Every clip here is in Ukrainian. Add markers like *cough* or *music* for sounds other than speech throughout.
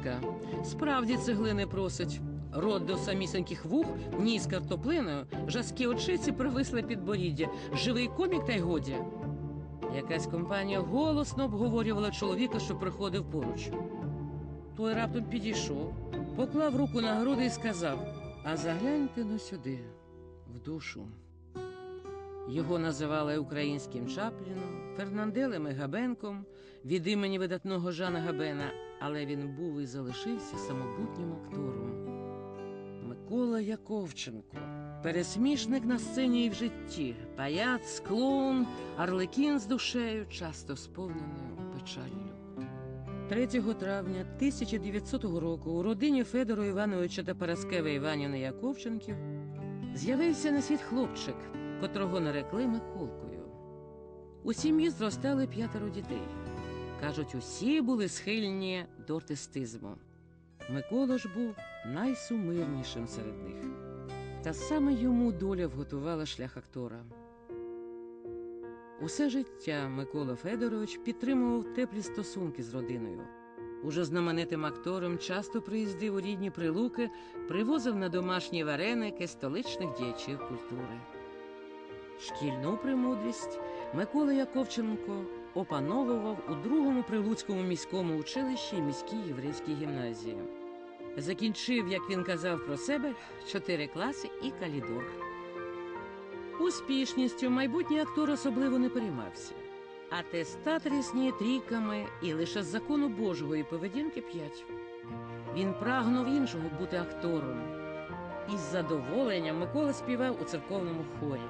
пика. Справді цеглини просить. Рот до самісіньких вух, ніс картоплиною, жаскі очиці привисли підборіддя. Живий комік та й годі. Якась компанія голосно обговорювала чоловіка, що приходив поруч. Той раптом підійшов, поклав руку на груди і сказав: А загляньте но сюди, в душу. Його називали українським Чапліном, Фернанделем і Габенком від імені видатного Жана Габена, але він був і залишився самобутнім актором. Микола Яковченко, пересмішник на сцені і в житті, паяц, клоун, арлекін з душею, часто сповненою печаллю. 3 травня 1900 року у родині Федора Івановича та Параскеви Іванівни Яковченків з'явився на світ хлопчик, котрого нарекли Миколкою. У сім'ї зростали п'ятеро дітей. Кажуть, усі були схильні до артистизму. Микола ж був найсумирнішим серед них. Та саме йому доля вготувала шлях актора. Усе життя Микола Федорович підтримував теплі стосунки з родиною. Уже знаменитим актором часто приїздив у рідні прилуки, привозив на домашні вареники столичних діячів культури. Шкільну премудрість Микола Яковченко опановував у другому прилуцькому міському училищі і міській єврейській гімназії. Закінчив, як він казав про себе, чотири класи і калідор. Успішністю майбутній актор особливо не переймався. Атестат рісніє трійками і лише з закону Божого і поведінки п'ять. Він прагнув іншого бути актором. Із задоволенням Микола співав у церковному хорі.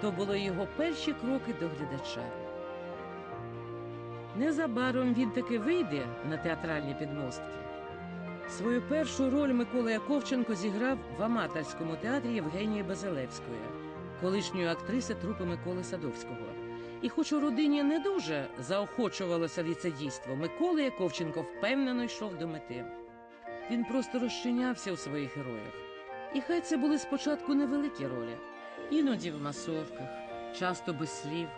То були його перші кроки до глядача. Незабаром він таки вийде на театральні підмостки. Свою першу роль Микола Яковченко зіграв в аматорському театрі Євгенії Базилевської, колишньої актриси трупи Миколи Садовського. І хоч у родині не дуже заохочувалося ліцедійство, Микола Яковченко впевнено йшов до мети. Він просто розчинявся у своїх героях. І хай це були спочатку невеликі ролі, іноді в масовках, часто без слів.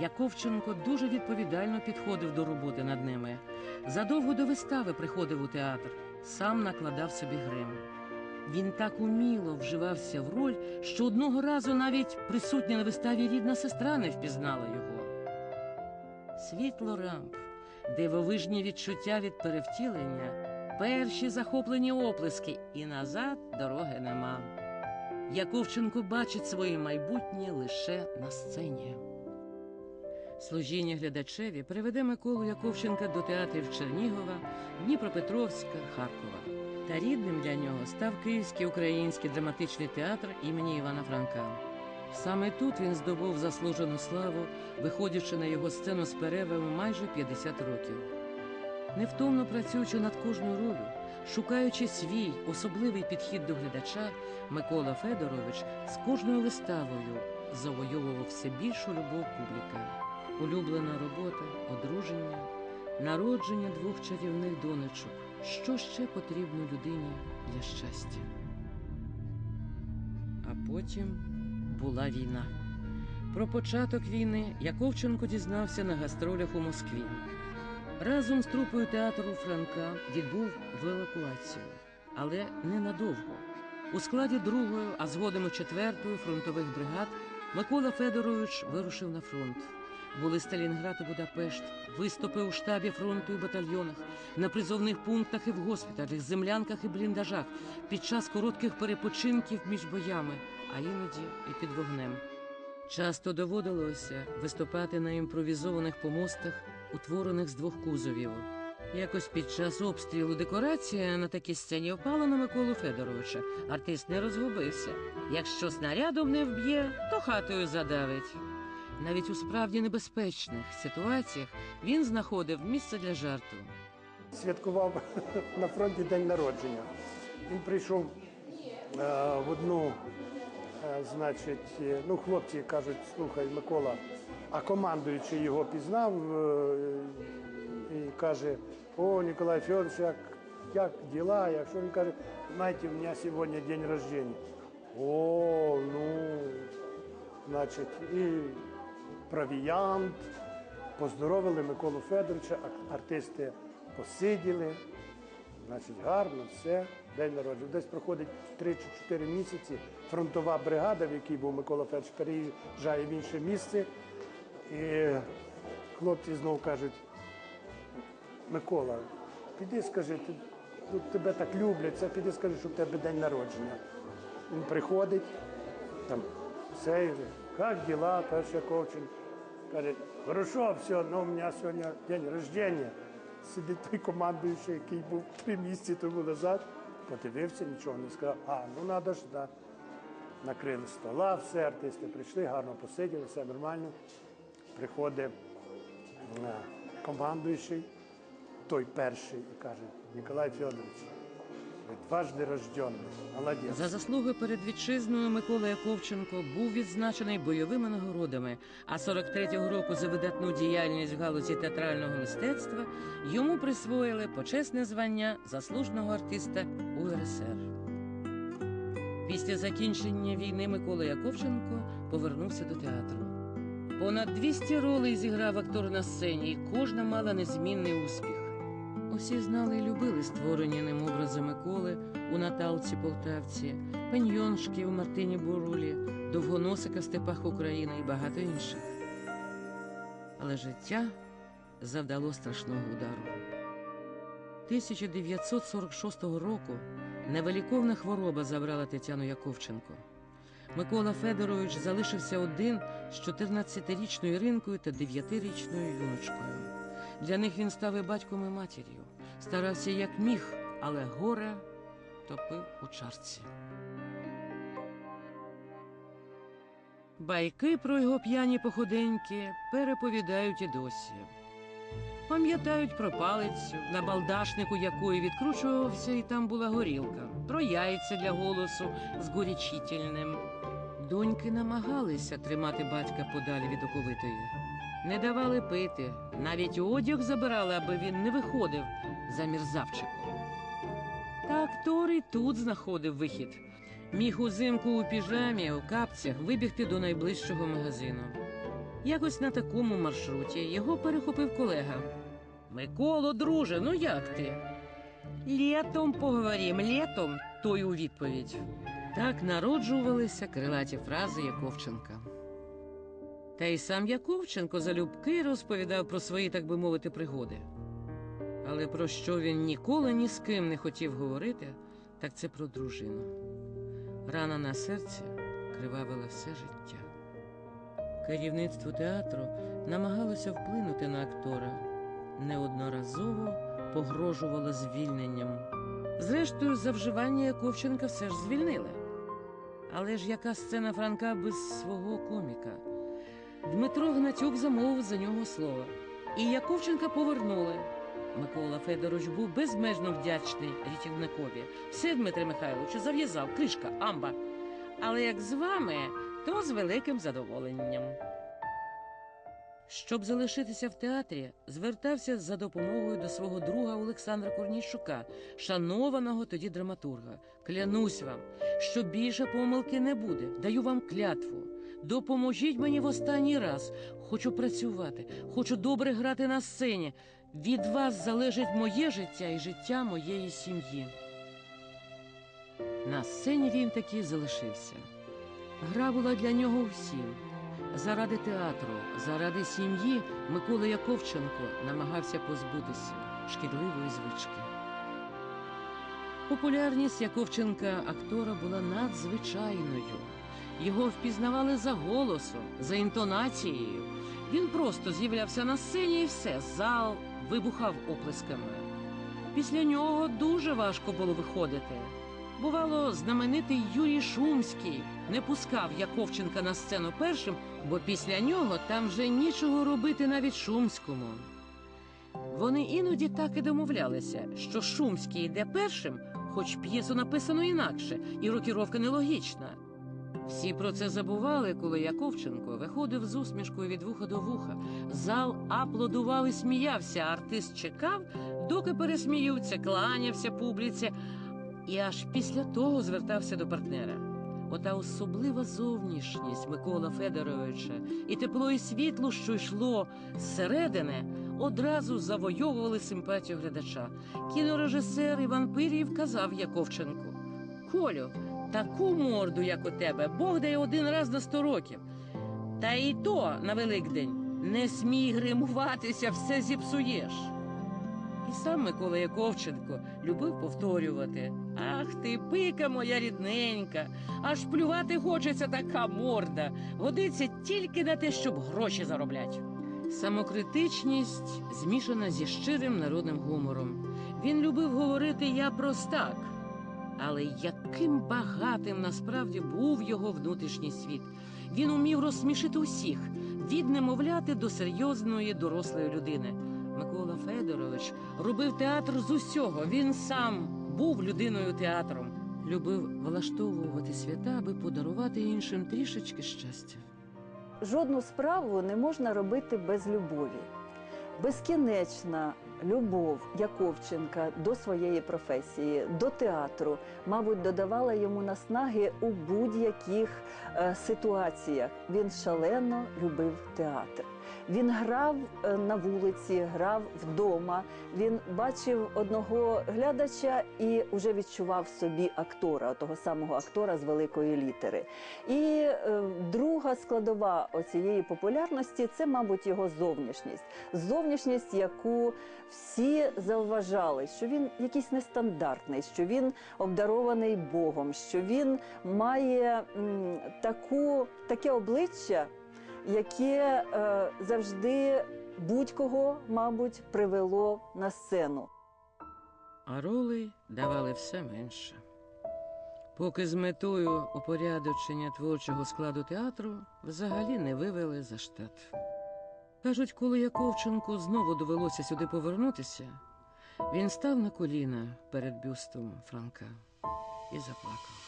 Яковченко дуже відповідально підходив до роботи над ними. Задовго до вистави приходив у театр, сам накладав собі грим. Він так уміло вживався в роль, що одного разу навіть присутня на виставі рідна сестра не впізнала його. Світло рамп, дивовижні відчуття від перевтілення, перші захоплені оплески, і назад дороги нема. Яковченко бачить своє майбутнє лише на сцені. Служіння глядачеві приведе Миколу Яковченка до театрів Чернігова, Дніпропетровська, Харкова. Та рідним для нього став Київський український драматичний театр імені Івана Франка. Саме тут він здобув заслужену славу, виходячи на його сцену з перервами майже 50 років. Невтомно працюючи над кожною ролью, шукаючи свій особливий підхід до глядача, Микола Федорович з кожною виставою завойовував все більшу любов публіки. Улюблена робота, одруження, народження двох чарівних донечок. Що ще потрібно людині для щастя? А потім була війна. Про початок війни Яковченко дізнався на гастролях у Москві. Разом з трупою театру Франка відбув евакуацію, але ненадовго. У складі другої, а згодом четвертої фронтових бригад Микола Федорович вирушив на фронт. Були Сталінград і Будапешт, виступи у штабі фронту і батальйонах, на призовних пунктах і в госпіталях, землянках і бліндажах, під час коротких перепочинків між боями, а іноді і під вогнем. Часто доводилося виступати на імпровізованих помостах, утворених з двох кузовів. Якось під час обстрілу декорація на такій сцені впала на Миколу Федоровича. Артист не розгубився. Якщо снарядом не вб'є, то хатою задавить. Навіть у справді небезпечних ситуаціях він знаходив місце для жарту. святкував *laughs* на фронті день народження. Він прийшов е, в одну, е, значить, е, ну, хлопці кажуть, слухай, Микола, а командуючий його пізнав е, і каже: О, Ніколай Федорович, як, як діла? Якщо він каже, знаєте, у мене сьогодні день рождения. О, ну, значить, і провіант. Поздоровили Миколу Федоровича, артисти посиділи, Значить, гарно, все, день народження. Десь проходить 3 чи 4 місяці. Фронтова бригада, в якій був Микола Федорович, переїжджає в інше місце. І хлопці знову кажуть, Микола, піди скажи, ти, ну, тебе так люблять, піди скажи, що в тебе день народження. Він приходить, там все, як діла, перша коучин. Каже, хорошо, все, но у мене сьогодні день рождения. Сидить той командуючий, який був три місяці тому назад, подивився, нічого не сказав. А, ну треба ж, да. Накрили стола, все, артисти прийшли, гарно посиділи, все нормально. Приходить е, командуючий, той перший, і каже, Ніколай Федорович, ви дважди рожденний, молодець. За заслуги перед вітчизною Микола Яковченко був відзначений бойовими нагородами, а 43-го року за видатну діяльність в галузі театрального мистецтва йому присвоїли почесне звання заслуженого артиста УРСР. Після закінчення війни Микола Яковченко повернувся до театру. Понад 200 ролей зіграв актор на сцені, і кожна мала незмінний успіх. Усі знали і любили створені ним образи Миколи у Наталці Полтавці, Пеньйоншки у Мартині Бурулі, Довгоносика степах України і багато інших. Але життя завдало страшного удару. 1946 року невеликовна хвороба забрала Тетяну Яковченко. Микола Федорович залишився один з 14-річною ринкою та 9-річною юночкою. Для них він став і батьком і матір'ю. Старався як міг, але горе топив у чарці. Байки про його п'яні походеньки переповідають і досі. Пам'ятають про палицю, на балдашнику якої відкручувався, і там була горілка, про яйця для голосу з горячительним. Доньки намагалися тримати батька подалі від оковитої. Не давали пити, навіть одяг забирали, аби він не виходив за мірзавчиком. Та актор і тут знаходив вихід. Міг узимку у піжамі, у капцях вибігти до найближчого магазину. Якось на такому маршруті його перехопив колега. Миколо, друже, ну як ти? Літом поговорім, літом, той у відповідь. Так народжувалися крилаті фрази Яковченка. Та й сам Яковченко залюбки розповідав про свої, так би мовити, пригоди. Але про що він ніколи ні з ким не хотів говорити, так це про дружину. Рана на серці кривавила все життя. Керівництво театру намагалося вплинути на актора, неодноразово погрожувало звільненням. Зрештою, за вживання Яковченка все ж звільнили. Але ж яка сцена Франка без свого коміка? Дмитро Гнатюк замовив за нього слово. І Яковченка повернули. Микола Федорович був безмежно вдячний рятівникові. Все, Дмитре Михайловичу, зав'язав, кришка, амба. Але як з вами, то з великим задоволенням. Щоб залишитися в театрі, звертався за допомогою до свого друга Олександра Корніщука, шанованого тоді драматурга. Клянусь вам, що більше помилки не буде. Даю вам клятву. Допоможіть мені в останній раз. Хочу працювати, хочу добре грати на сцені. Від вас залежить моє життя і життя моєї сім'ї. На сцені він таки залишився. Гра була для нього всім. Заради театру, заради сім'ї Микола Яковченко намагався позбутися шкідливої звички. Популярність Яковченка актора була надзвичайною. Його впізнавали за голосом, за інтонацією. Він просто з'являвся на сцені і все, зал вибухав оплесками. Після нього дуже важко було виходити. Бувало, знаменитий Юрій Шумський не пускав Яковченка на сцену першим, бо після нього там вже нічого робити навіть Шумському. Вони іноді так і домовлялися, що Шумський йде першим, хоч п'єсу написано інакше, і рокіровка нелогічна. Всі про це забували, коли Яковченко виходив з усмішкою від вуха до вуха. Зал аплодував і сміявся, артист чекав, доки пересміються, кланявся публіці, і аж після того звертався до партнера. Ота особлива зовнішність Микола Федоровича і тепло і світло, що йшло зсередини, одразу завойовували симпатію глядача. Кінорежисер Іван Пирів казав Яковченку: Колю, таку морду, як у тебе, Бог дає один раз на сто років. Та і то на Великдень не смій гримуватися, все зіпсуєш. І сам Микола Яковченко любив повторювати: Ах ти, пика моя рідненька, аж плювати хочеться така морда. Годиться тільки на те, щоб гроші зароблять. Самокритичність змішана зі щирим народним гумором. Він любив говорити Я простак. Але яким багатим насправді був його внутрішній світ. Він умів розсмішити усіх від немовляти до серйозної дорослої людини. Микола Федорович робив театр з усього. Він сам був людиною театром, любив влаштовувати свята, аби подарувати іншим трішечки щастя. Жодну справу не можна робити без любові. Безкінечна любов Яковченка до своєї професії, до театру, мабуть, додавала йому наснаги у будь-яких е, ситуаціях. Він шалено любив театр. Він грав е, на вулиці, грав вдома. Він бачив одного глядача і вже відчував собі актора, того самого актора з великої літери. І е, друга складова оцієї популярності це, мабуть, його зовнішність. Зовнішність, яку всі завважали, що він якийсь нестандартний, що він обдарований Богом, що він має таку, таке обличчя, яке е, завжди будь-кого, мабуть, привело на сцену. А роли давали все менше. Поки з метою упорядочення творчого складу театру взагалі не вивели за штат. Кажуть, коли Яковченку знову довелося сюди повернутися, він став на коліна перед бюстом Франка і заплакав.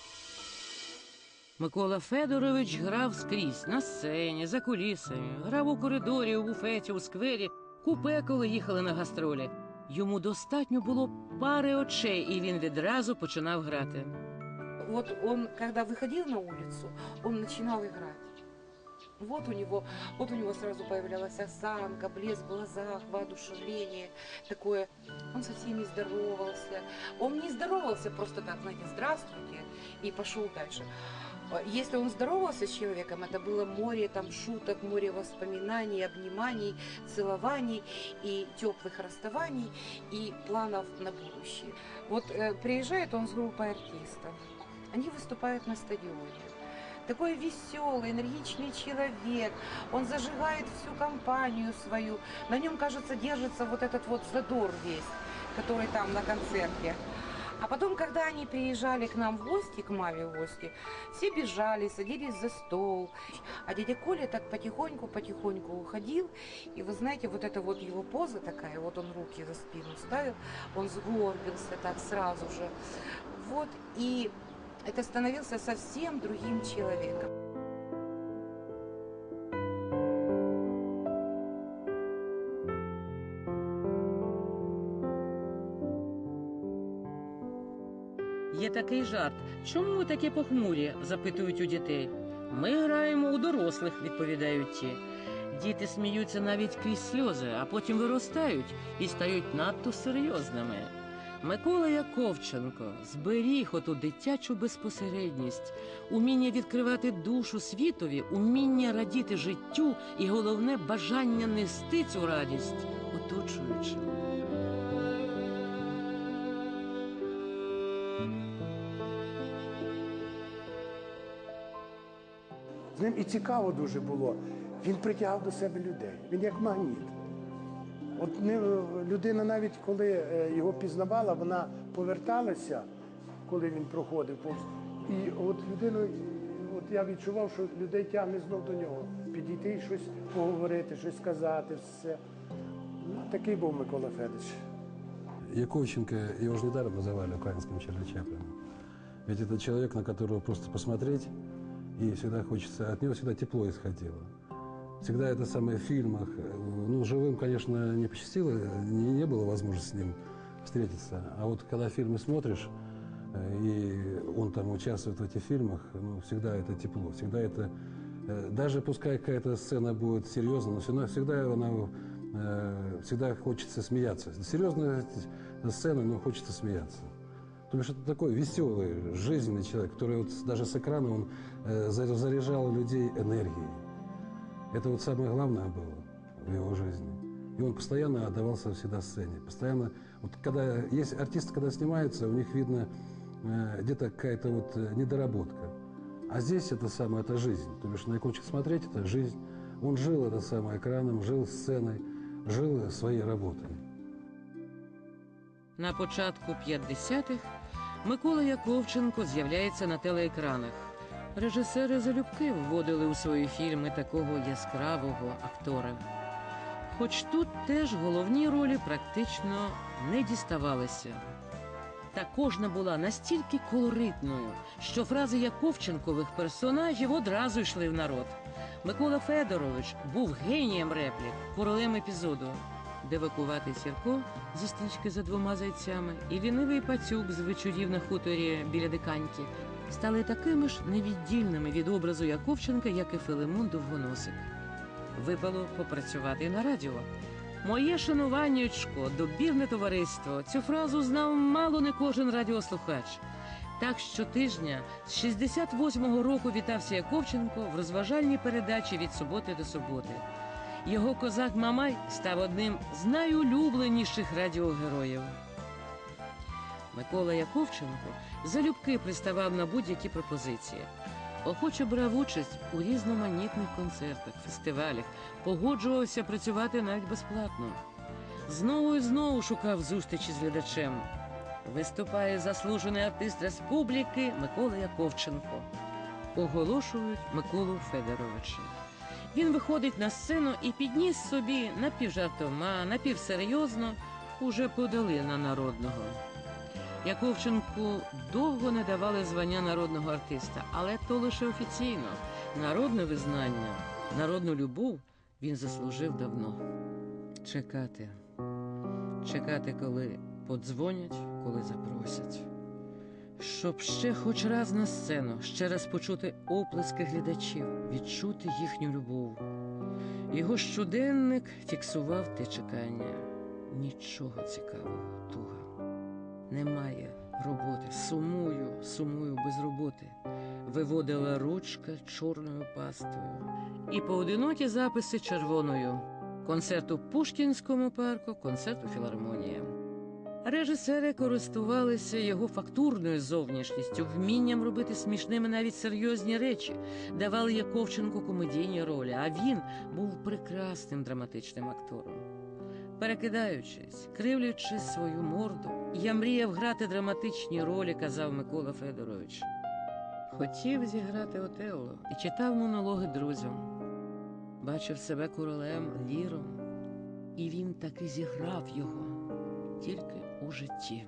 Микола Федорович грав скрізь на сцені, за кулісами, грав у коридорі, у буфеті, у сквері, купе, коли їхали на гастролі. Йому достатньо було пари очей, і він відразу починав грати. Вот он, когда выходил на улицу, он начинал играть. Вот у него, вот у него сразу появлялась осанка, блеск в глазах, воодушевление такое. Он со всеми здоровался. Он не здоровался просто так, знаете, здравствуйте, и пошел дальше. А Если он здоровался с человеком, это было море там шуток, море воспоминаний, обниманий, целований и теплых расставаний и планов на будущее. Вот э, приезжает он с группой артистов. Они выступают на стадионе. Такой веселый, энергичный человек. Он зажигает всю компанию свою. На нем, кажется, держится вот этот вот задор весь, который там на концерте. А потом, когда они приезжали к нам в гости, к маме в гости, все бежали, садились за стол. А дядя Коля так потихоньку-потихоньку уходил. И вы знаете, вот эта вот его поза такая, вот он руки за спину ставил, он сгорбился так сразу же. Вот, и это становился совсем другим человеком. Такий жарт. Чому ви такі похмурі? запитують у дітей. Ми граємо у дорослих, відповідають ті. Діти сміються навіть крізь сльози, а потім виростають і стають надто серйозними. Микола Яковченко зберіг оту дитячу безпосередність, уміння відкривати душу світові, уміння радіти життю і головне бажання нести цю радість оточуючим. З ним і цікаво дуже було. Він притягав до себе людей. Він як магніт. От не, людина навіть коли е, його пізнавала, вона поверталася, коли він проходив повз. І от людину, от я відчував, що людей тягне знов до нього. Підійти і щось поговорити, щось сказати, все. Ну, такий був Микола Федорович. Яковченко, его же недаром называли украинским Чарли Чаплином. Ведь это человек, на которого просто посмотреть, и всегда хочется, от него всегда тепло исходило. Всегда это самое в фильмах. э, Ну, живым, конечно, не посчастило, не, не было возможности с ним встретиться. А вот когда фильмы смотришь, э, и он там участвует в этих фильмах, ну, всегда это тепло, всегда это... э, Даже пускай какая-то сцена будет серьезная, но всегда, всегда она э, всегда хочется смеяться. Серьезная сцена, но хочется смеяться. То бишь это такой веселый, жизненный человек, который вот даже с экрана он э, за- заряжал людей энергией. Это вот самое главное было в его жизни. И он постоянно отдавался всегда сцене. Постоянно, вот когда есть артисты, когда снимаются, у них видно э, где-то какая-то вот э, недоработка. А здесь это самое, это жизнь. То бишь на икончик смотреть, это жизнь. Он жил это самое экраном, жил сценой, жил своей работой. На початку 50-х Микола Яковченко з'являється на телеекранах. Режисери залюбки вводили у свої фільми такого яскравого актора. Хоч тут теж головні ролі практично не діставалися. Та кожна була настільки колоритною, що фрази Яковченкових персонажів одразу йшли в народ. Микола Федорович був генієм реплік, королем епізоду. Девакуватий Сірко зі стрічки за двома зайцями і лінивий пацюк з вечорів на хуторі біля диканьки стали такими ж невіддільними від образу Яковченка, як і Филимон Довгоносик. Випало попрацювати на радіо. Моє шануваннячко, добірне товариство. Цю фразу знав мало не кожен радіослухач. Так щотижня з 68-го року вітався Яковченко в розважальній передачі від суботи до суботи. Його козак Мамай став одним з найулюбленіших радіогероїв. Микола Яковченко залюбки приставав на будь-які пропозиції. Охоче брав участь у різноманітних концертах, фестивалях, погоджувався працювати навіть безплатно. Знову і знову шукав зустрічі з глядачем. Виступає заслужений артист республіки Микола Яковченко. Оголошують Миколу Федоровича. Він виходить на сцену і підніс собі напівжартома, напівсерйозно, уже подали на народного. Яковченку довго не давали звання народного артиста, але то лише офіційно. Народне визнання, народну любов він заслужив давно. Чекати. Чекати, коли подзвонять, коли запросять. Щоб ще хоч раз на сцену, ще раз почути оплески глядачів, відчути їхню любов. Його щоденник фіксував те чекання. Нічого цікавого, туга. Немає роботи. Сумую, сумую без роботи. Виводила ручка чорною пастою. І поодинокі записи червоною. Концерт у Пушкінському парку, концерт у філармонії. Режисери користувалися його фактурною зовнішністю, вмінням робити смішними навіть серйозні речі, давали Яковченку комедійні ролі, а він був прекрасним драматичним актором. Перекидаючись, кривлячи свою морду, я мріяв грати драматичні ролі, казав Микола Федорович. Хотів зіграти Отелло і читав монологи друзям. Бачив себе королем ліром, і він таки зіграв його тільки у житті.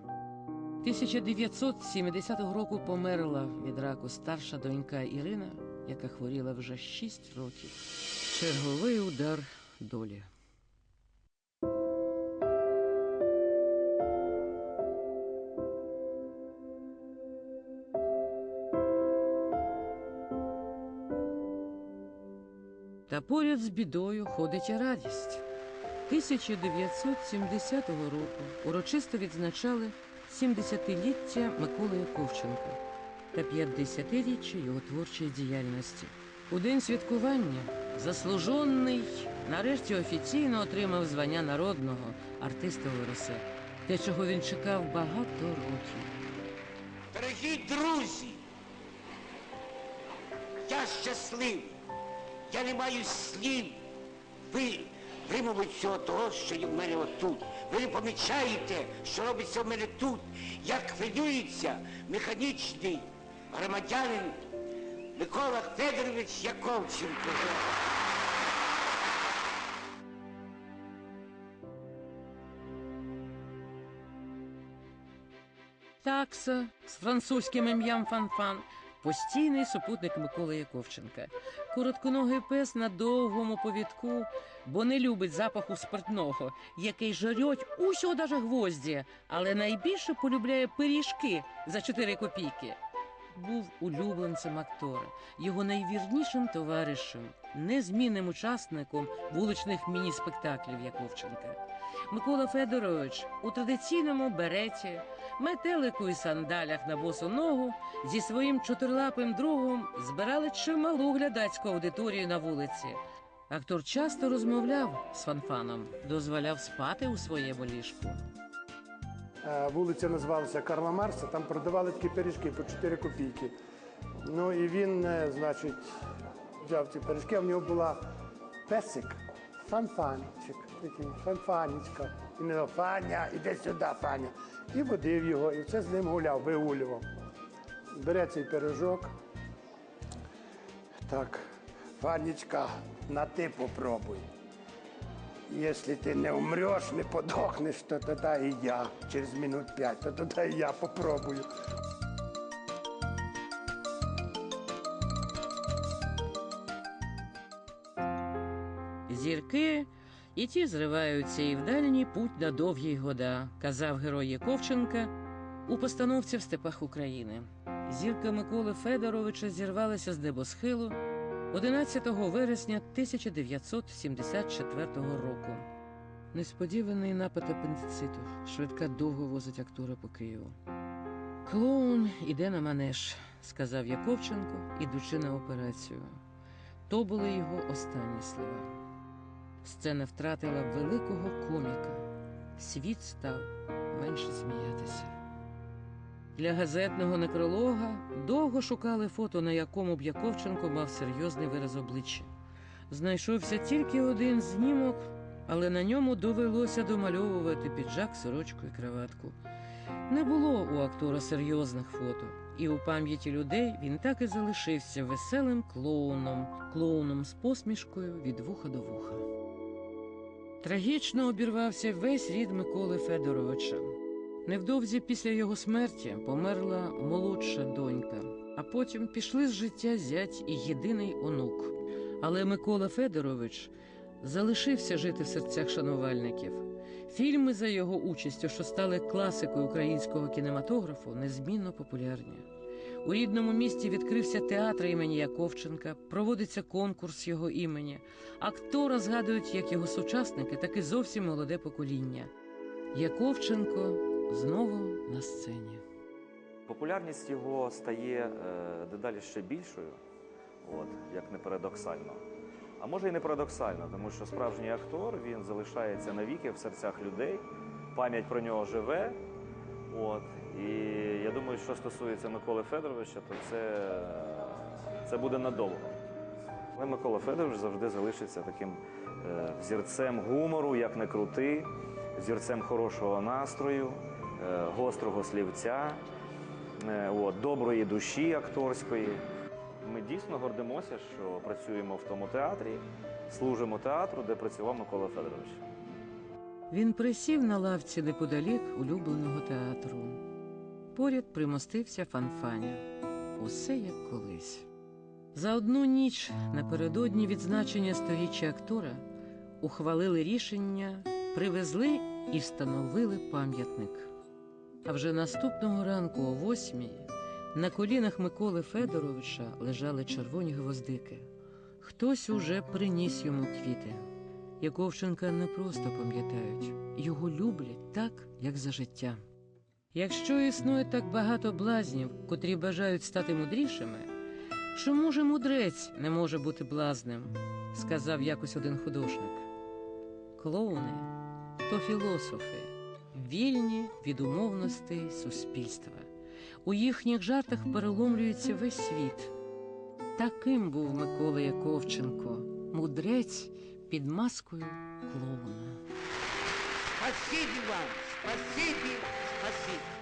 1970 року померла від раку старша донька Ірина, яка хворіла вже 6 років. Черговий удар долі. Та поряд з бідою ходить і радість. 1970 року урочисто відзначали 70-ліття Миколи Яковченка та 50-річчя його творчої діяльності. У день святкування заслужений нарешті офіційно отримав звання народного артиста УРСР, те, чого він чекав багато років. Дорогі друзі, я щасливий. Я не маю слів. Ви, ви, мабуть, всього того, що в мене отут. Ви не помічаєте, що робиться в мене тут, як хвилюється механічний громадянин Микола Федорович Яковченко. Такса з французьким ім'ям Фанфан постійний супутник Миколи Яковченка. Коротконогий пес на довгому повідку, бо не любить запаху спиртного, який жарють усього даже гвозді, але найбільше полюбляє пиріжки за 4 копійки. був улюбленцем актора, його найвірнішим товаришем, незмінним учасником вуличних міні-спектаклів Яковченка. Микола Федорович у традиційному береті, метелику і сандалях на босу ногу зі своїм чотирилапим другом збирали чималу глядацьку аудиторію на вулиці. Актор часто розмовляв з фанфаном, дозволяв спати у своєму ліжку. Е, Вулиця називалася Карла Марса, там продавали такі пиріжки по 4 копійки. Ну і він, е, значить, взяв ці пиріжки, а в нього була песик, фанфанчик, такий, фанфанічка. І не Фаня, іди сюди, Фаня. І водив його, і це з ним гуляв, вигулював. Бере цей пиріжок. Так, Фанечка, на ти попробуй. Если ты не умрешь, не подохнешь, то тогда и я через минут пять, то тогда и я попробую. Зірки і ті зриваються і в дальній путь на довгі года, казав герой Яковченка у постановці в степах України. Зірка Миколи Федоровича зірвалася з небосхилу 11 вересня 1974 року. Несподіваний напад апендициту. Швидка довго возить актора по Києву. Клоун іде на манеж, сказав Яковченко, ідучи на операцію. То були його останні слова. Сцена втратила великого коміка. Світ став менше сміятися. Для газетного некролога довго шукали фото, на якому б Яковченко мав серйозний вираз обличчя. Знайшовся тільки один знімок, але на ньому довелося домальовувати піджак, сорочку і краватку. Не було у актора серйозних фото, і у пам'яті людей він так і залишився веселим клоуном, клоуном з посмішкою від вуха до вуха. Трагічно обірвався весь рід Миколи Федоровича. Невдовзі після його смерті померла молодша донька, а потім пішли з життя зять і єдиний онук. Але Микола Федорович залишився жити в серцях шанувальників. Фільми за його участю, що стали класикою українського кінематографу, незмінно популярні. У рідному місті відкрився театр імені Яковченка, проводиться конкурс його імені. Актора згадують як його сучасники, так і зовсім молоде покоління. Яковченко знову на сцені. Популярність його стає е, дедалі ще більшою, от, як не парадоксально. А може і не парадоксально, тому що справжній актор він залишається навіки в серцях людей, пам'ять про нього живе. От, і я думаю, що стосується Миколи Федоровича, то це, це буде надовго. Але Микола Федорович завжди залишиться таким е, взірцем гумору, як не крути, взірцем хорошого настрою, е, гострого слівця, е, от, доброї душі акторської. Ми дійсно гордимося, що працюємо в тому театрі, служимо театру, де працював Микола Федорович. Він присів на лавці неподалік улюбленого театру. Поряд примостився фанфаня. Усе як колись. За одну ніч напередодні відзначення сторіччя актора ухвалили рішення, привезли і встановили пам'ятник. А вже наступного ранку о восьмій на колінах Миколи Федоровича лежали червоні гвоздики. Хтось уже приніс йому квіти. Яковченка не просто пам'ятають, його люблять так, як за життя. Якщо існує так багато блазнів, котрі бажають стати мудрішими, чому ж мудрець не може бути блазним? сказав якось один художник. Клоуни то філософи, вільні від умовностей суспільства. У їхніх жартах переломлюється весь світ. Таким був Микола Яковченко, мудрець під маскою клоуна. Спасибі вам, спасибі, спасибі.